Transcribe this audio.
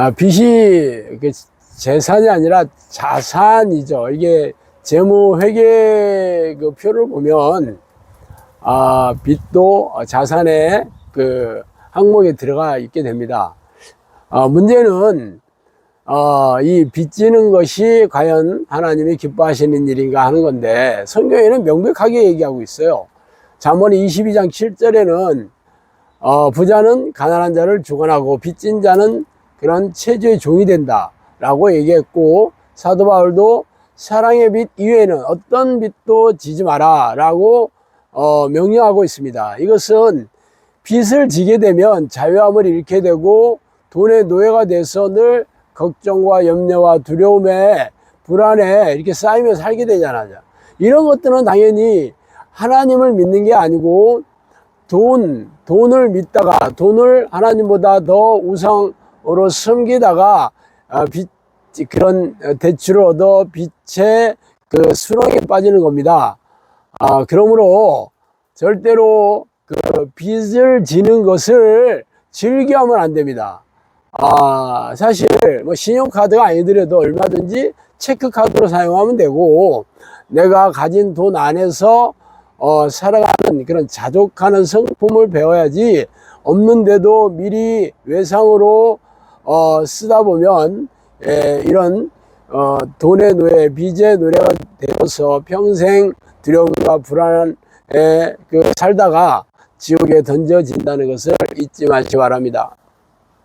아, 빚이 그 재산이 아니라 자산이죠. 이게 재무 회계 그 표를 보면 아, 빚도 자산의 그 항목에 들어가 있게 됩니다. 아, 문제는 어, 이 빚지는 것이 과연 하나님이 기뻐하시는 일인가 하는 건데 성경에는 명백하게 얘기하고 있어요. 잠언 22장 7절에는 어, 부자는 가난한 자를 주관하고 빚진 자는 그런 체조의 종이 된다라고 얘기했고 사도 바울도 사랑의 빚 이외에는 어떤 빚도 지지 마라라고 어, 명령하고 있습니다. 이것은 빚을 지게 되면 자유함을 잃게 되고 돈의 노예가 돼서 늘 걱정과 염려와 두려움에 불안에 이렇게 쌓이며 살게 되잖아요. 이런 것들은 당연히 하나님을 믿는 게 아니고 돈, 돈을 믿다가 돈을 하나님보다 더 우상 으로 섬기다가 아, 빚, 그런 대출을 얻어 빚의 그 수렁에 빠지는 겁니다. 아, 그러므로 절대로 그 빚을 지는 것을 즐겨하면 안 됩니다. 아, 사실 뭐 신용카드가 아니더라도 얼마든지 체크카드로 사용하면 되고 내가 가진 돈 안에서 어, 살아가는 그런 자족하는 성품을 배워야지 없는데도 미리 외상으로 어, 쓰다 보면 에, 이런 어, 돈의 노예, 빚의 노래가 되어서 평생 두려움과 불안에 그 살다가 지옥에 던져진다는 것을 잊지 마시기 바랍니다.